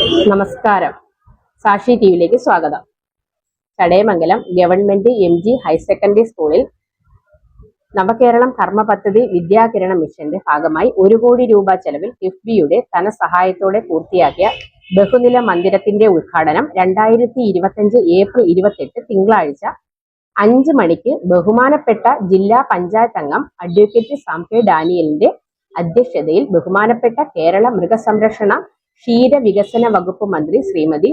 നമസ്കാരം. സാക്ഷി ടി വിയിലേക്ക് സ്വാഗതം. Chadayamangalam government M G higher secondary സ്കൂളിൽ നവകേരളം കർമ്മ പദ്ധതി വിദ്യാകിരണ മിഷന്റെ ഭാഗമായി ഒരു കോടി രൂപ ചെലവിൽ കിഫ്ബിയുടെ ധനസഹായത്തോടെ പൂർത്തിയാക്കിയ ബഹുനില മന്ദിരത്തിന്റെ ഉദ്ഘാടനം രണ്ടായിരത്തി ഇരുപത്തിയഞ്ച് ഏപ്രിൽ ഇരുപത്തെട്ട് തിങ്കളാഴ്ച അഞ്ച് മണിക്ക് ബഹുമാനപ്പെട്ട ജില്ലാ പഞ്ചായത്ത് അംഗം അഡ്വക്കേറ്റ് സാം കെ ഡാനിയലിന്റെ അധ്യക്ഷതയിൽ ബഹുമാനപ്പെട്ട കേരള മൃഗസംരക്ഷണ ക്ഷീര വികസന വകുപ്പ് മന്ത്രി ശ്രീമതി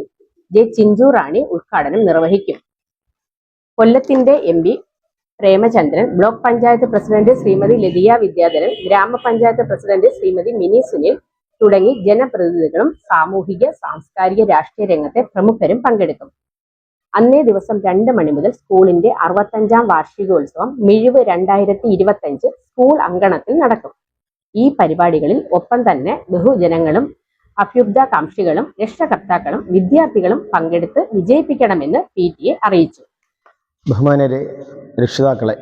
ജെ ചിഞ്ചു റാണി ഉദ്ഘാടനം നിർവഹിക്കും. കൊല്ലത്തിന്റെ M P Premachandran block panchayat president Shrimati Lathiya Vidyadharan grama panchayat president Shrimati mini Sunil തുടങ്ങി ജനപ്രതിനിധികളും സാമൂഹിക സാംസ്കാരിക രാഷ്ട്രീയ രംഗത്തെ പ്രമുഖരും പങ്കെടുക്കും. അന്നേ ദിവസം രണ്ട് മണി മുതൽ സ്കൂളിന്റെ അറുപത്തഞ്ചാം വാർഷികോത്സവം മിഴിവ് രണ്ടായിരത്തി ഇരുപത്തഞ്ച് സ്കൂൾ അങ്കണത്തിൽ നടക്കും. ഈ പരിപാടികളിൽ ഒപ്പം തന്നെ ബഹുജനങ്ങളും അഭ്യുബ്ധകാംക്ഷികളും രക്ഷകർത്താക്കളും വിദ്യാർത്ഥികളും പങ്കെടുത്ത് വിജയിപ്പിക്കണമെന്ന് പി ടി എ അറിയിച്ചു. ബഹുമാനരെ രക്ഷിതാക്കളെ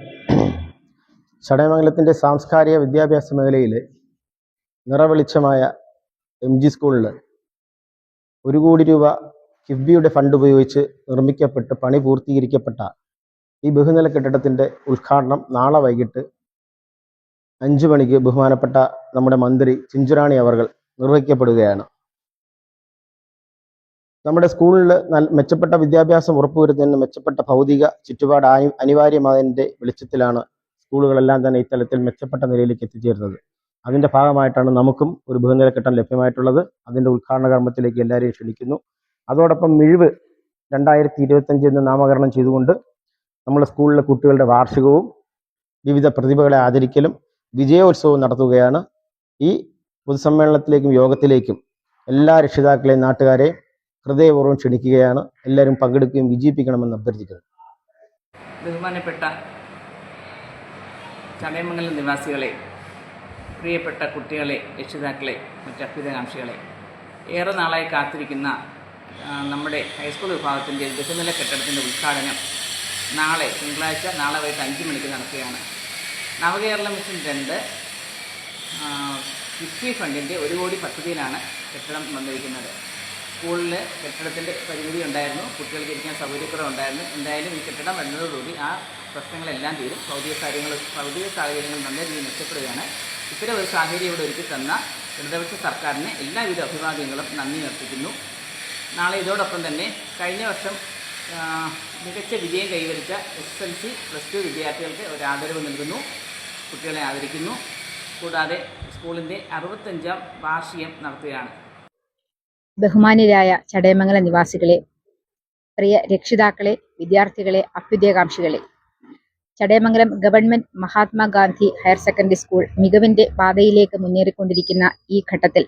ചടയമംഗലത്തിന്റെ സാംസ്കാരിക വിദ്യാഭ്യാസ മേഖലയിൽ നിറവെളിച്ചമായ എം ജി സ്കൂളിൽ ഒരു കോടി രൂപ കിഫ്ബിയുടെ ഫണ്ട് ഉപയോഗിച്ച് നിർമ്മിക്കപ്പെട്ട് പണി പൂർത്തീകരിക്കപ്പെട്ട ഈ ബഹുനില കെട്ടിടത്തിന്റെ ഉദ്ഘാടനം നാളെ വൈകിട്ട് അഞ്ച് മണിക്ക് ബഹുമാനപ്പെട്ട നമ്മുടെ മന്ത്രി ചിഞ്ചുറാണി അവർ നിർവഹിക്കപ്പെടുകയാണ്. നമ്മുടെ സ്കൂളിൽ മെച്ചപ്പെട്ട വിദ്യാഭ്യാസം ഉറപ്പുവരുത്തുന്നതിന് മെച്ചപ്പെട്ട ഭൗതിക ചുറ്റുപാട് അനിവാര്യമായതിന്റെ വെളിച്ചത്തിലാണ് സ്കൂളുകളെല്ലാം തന്നെ ഇത്തരത്തിൽ മെച്ചപ്പെട്ട നിലയിലേക്ക് എത്തിച്ചേരുന്നത്. അതിന്റെ ഭാഗമായിട്ടാണ് നമുക്കും ഒരു ബഹുനില കെട്ടം ലഭ്യമായിട്ടുള്ളത്. അതിന്റെ ഉദ്ഘാടന കർമ്മത്തിലേക്ക് എല്ലാവരെയും ക്ഷണിക്കുന്നു. അതോടൊപ്പം മിഴിവ് രണ്ടായിരത്തി ഇരുപത്തഞ്ച് എന്ന് നാമകരണം ചെയ്തുകൊണ്ട് നമ്മുടെ സ്കൂളിലെ കുട്ടികളുടെ വാർഷികവും വിവിധ പ്രതിഭകളെ ആദരിക്കലും വിജയോത്സവവും നടത്തുകയാണ്. ഈ പൊതുസമ്മേളനത്തിലേക്കും യോഗത്തിലേക്കും എല്ലാ രക്ഷിതാക്കളെയും നാട്ടുകാരെയും ഹൃദയപൂർവം ക്ഷണിക്കുകയാണ്. എല്ലാവരും പങ്കെടുക്കുകയും വിജയിപ്പിക്കണമെന്ന് അഭ്യർത്ഥിക്കുന്നു. ബഹുമാനപ്പെട്ട ചടയമംഗലം നിവാസികളെ പ്രിയപ്പെട്ട കുട്ടികളെ രക്ഷിതാക്കളെ മറ്റ് അഭ്യുതകാംക്ഷികളെ ഏറെ നാളായി കാത്തിരിക്കുന്ന നമ്മുടെ ഹൈസ്കൂൾ വിഭാഗത്തിന്റെ ദശനില കെട്ടിടത്തിന്റെ ഉദ്ഘാടനം നാളെ തിങ്കളാഴ്ച നാളെ വൈകിട്ട് അഞ്ച് മണിക്ക് നടക്കുകയാണ്. നവകേരള മിഷൻ രണ്ട് കിഫ്ബി ഫണ്ടിന്റെ ഒരു കോടി പദ്ധതിയിലാണ് കെട്ടിടം വന്നിരിക്കുന്നത്. സ്കൂളിൽ കെട്ടിടത്തിന്റെ പരിമിതി ഉണ്ടായിരുന്നു കുട്ടികൾക്ക് ഇരിക്കാൻ സൗകര്യക്കുറവ് ഉണ്ടായിരുന്നു. എന്തായാലും ഈ കെട്ടിടം വരുന്നതോടുകൂടി ആ പ്രശ്നങ്ങളെല്ലാം തീരും. ഭൗതിക കാര്യങ്ങൾ ഭൗതിക സാഹചര്യങ്ങൾ നല്ല രീതിയിൽ മെച്ചപ്പെടുകയാണ്. ഇത്തരം ഒരു സാഹചര്യം ഇവിടെ ഒരുക്കി തന്ന ഇടതുപക്ഷ സർക്കാരിന് എല്ലാവിധ അഭിവാദ്യങ്ങളും നന്ദി അർപ്പിക്കുന്നു. നാളെ ഇതോടൊപ്പം തന്നെ കഴിഞ്ഞ വർഷം മികച്ച വിജയം കൈവരിച്ച S L C plus two വിദ്യാർത്ഥികൾക്ക് ഒരു ആദരവ് നൽകുന്നു. കുട്ടികളെ ആദരിക്കുന്നു. കൂടാതെ സ്കൂളിന്റെ അറുപത്തഞ്ചാം വാർഷികം നടത്തുകയാണ്. ബഹുമാന്യരായ ചടയമംഗല നിവാസികളെ പ്രിയ രക്ഷിതാക്കളെ വിദ്യാർത്ഥികളെ അഭ്യുദയകാംക്ഷികളെ Chadayamangalam government Mahatma Gandhi higher secondary school മികവിന്റെ പാതയിലേക്ക് മുന്നേറിക്കൊണ്ടിരിക്കുന്ന ഈ ഘട്ടത്തിൽ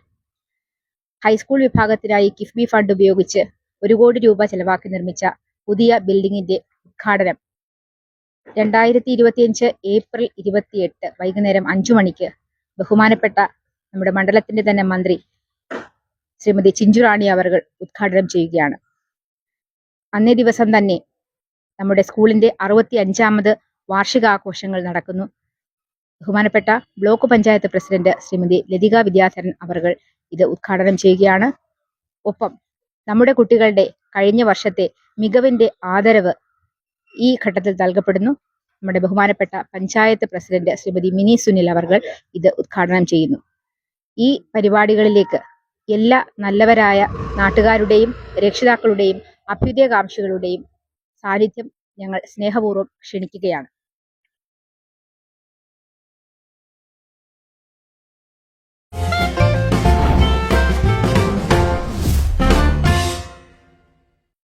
ഹൈസ്കൂൾ വിഭാഗത്തിനായി കിഫ്ബി ഫണ്ട് ഉപയോഗിച്ച് ഒരു കോടി രൂപ ചെലവാക്കി നിർമ്മിച്ച പുതിയ ബിൽഡിംഗിന്റെ ഉദ്ഘാടനം. രണ്ടായിരത്തി ഇരുപത്തിയഞ്ച് ഏപ്രിൽ ഇരുപത്തിയെട്ട് വൈകുന്നേരം അഞ്ചു മണിക്ക് ബഹുമാനപ്പെട്ട നമ്മുടെ മണ്ഡലത്തിന്റെ തന്നെ മന്ത്രി ശ്രീമതി ചിഞ്ചുറാണി അവർ ഉദ്ഘാടനം ചെയ്യുകയാണ്. അന്നേ ദിവസം തന്നെ നമ്മുടെ സ്കൂളിന്റെ അറുപത്തി അഞ്ചാമത് വാർഷികാഘോഷങ്ങൾ നടക്കുന്നു. ബഹുമാനപ്പെട്ട ബ്ലോക്ക് പഞ്ചായത്ത് പ്രസിഡന്റ് ശ്രീമതി ലതിക വിദ്യാധരൻ അവർ ഇത് ഉദ്ഘാടനം ചെയ്യുകയാണ്. ഒപ്പം നമ്മുടെ കുട്ടികളുടെ കഴിഞ്ഞ വർഷത്തെ മികവിന്റെ ആദരവ് ഈ ഘട്ടത്തിൽ നൽകപ്പെടുന്നു. നമ്മുടെ ബഹുമാനപ്പെട്ട പഞ്ചായത്ത് പ്രസിഡന്റ് ശ്രീമതി മിനി സുനിൽ അവർ ഇത് ഉദ്ഘാടനം ചെയ്യുന്നു. ഈ പരിപാടികളിലേക്ക് എല്ലാ നല്ലവരായ നാട്ടുകാരുടെയും രക്ഷിതാക്കളുടെയും അഭ്യുദയകാംക്ഷികളുടെയും സാന്നിധ്യം ഞങ്ങൾ സ്നേഹപൂർവം ക്ഷണിക്കുകയാണ്.